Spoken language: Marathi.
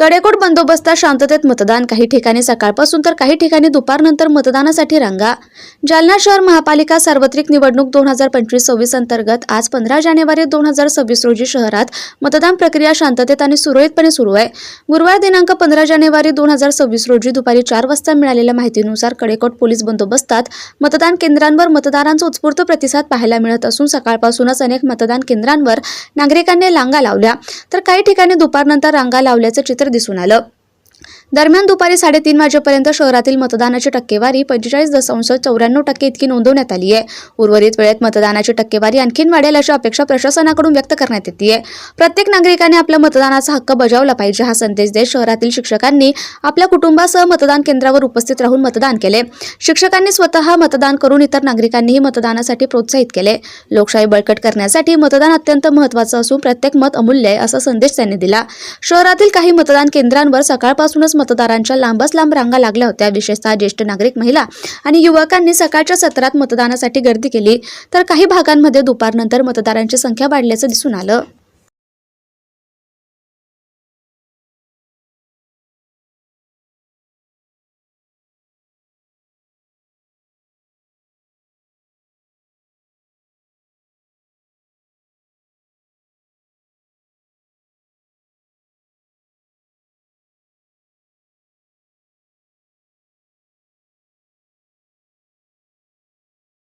कडेकोट बंदोबस्तात शांततेत मतदान काही ठिकाणी सकाळपासून तर काही ठिकाणी दुपारनंतर मतदानासाठी रांगा. जालना शहर महापालिका सार्वत्रिक निवडणूक दोन हजार पंचवीस सव्वीस अंतर्गत आज पंधरा जानेवारी दोन हजार सव्वीस रोजी शहरात मतदान प्रक्रिया शांततेत आणि सुरळीतपणे सुरू आहे. गुरुवार दिनांक पंधरा जानेवारी दोन हजार सव्वीस रोजी दुपारी चार वाजता मिळालेल्या माहितीनुसार कडेकोट पोलीस बंदोबस्तात मतदान केंद्रांवर मतदारांचा उत्स्फूर्त प्रतिसाद पाहायला मिळत असून सकाळपासूनच अनेक मतदान केंद्रांवर नागरिकांनी रांगा लावल्या. तर काही ठिकाणी दुपारनंतर रांगा लावल्याचं चित्र दिसून आलं. दरम्यान दुपारी साडेतीन वाजेपर्यंत शहरातील मतदानाची टक्केवारी पंचेचाळीस दशांश चौऱ्याण्णव टक्के इतकी नोंदवण्यात आली आहे. उर्वरित वेळेत मतदानाची टक्केवारी आणखीन वाढेल अशी अपेक्षा प्रशासनाकडून व्यक्त करण्यात येते प्रत्येक नागरिकाने आपला मतदानाचा हक्क बजावला पाहिजे हा संदेश देत शहरातील शिक्षकांनी आपल्या कुटुंबासह मतदान केंद्रावर उपस्थित राहून मतदान केले. शिक्षकांनी स्वतः मतदान करून इतर नागरिकांनीही मतदानासाठी प्रोत्साहित केले. लोकशाही बळकट करण्यासाठी मतदान अत्यंत महत्त्वाचं असून प्रत्येक मत अमूल्य आहे असा संदेश त्यांनी दिला. शहरातील काही मतदान केंद्रांवर सकाळपासूनच मतदारांच्या लांबच लांब रांगा लागल्या होत्या. विशेषतः ज्येष्ठ नागरिक महिला आणि युवकांनी सकाळच्या सत्रात मतदानासाठी गर्दी केली. तर काही भागांमध्ये दुपारनंतर मतदारांची संख्या वाढल्याचं दिसून आलं.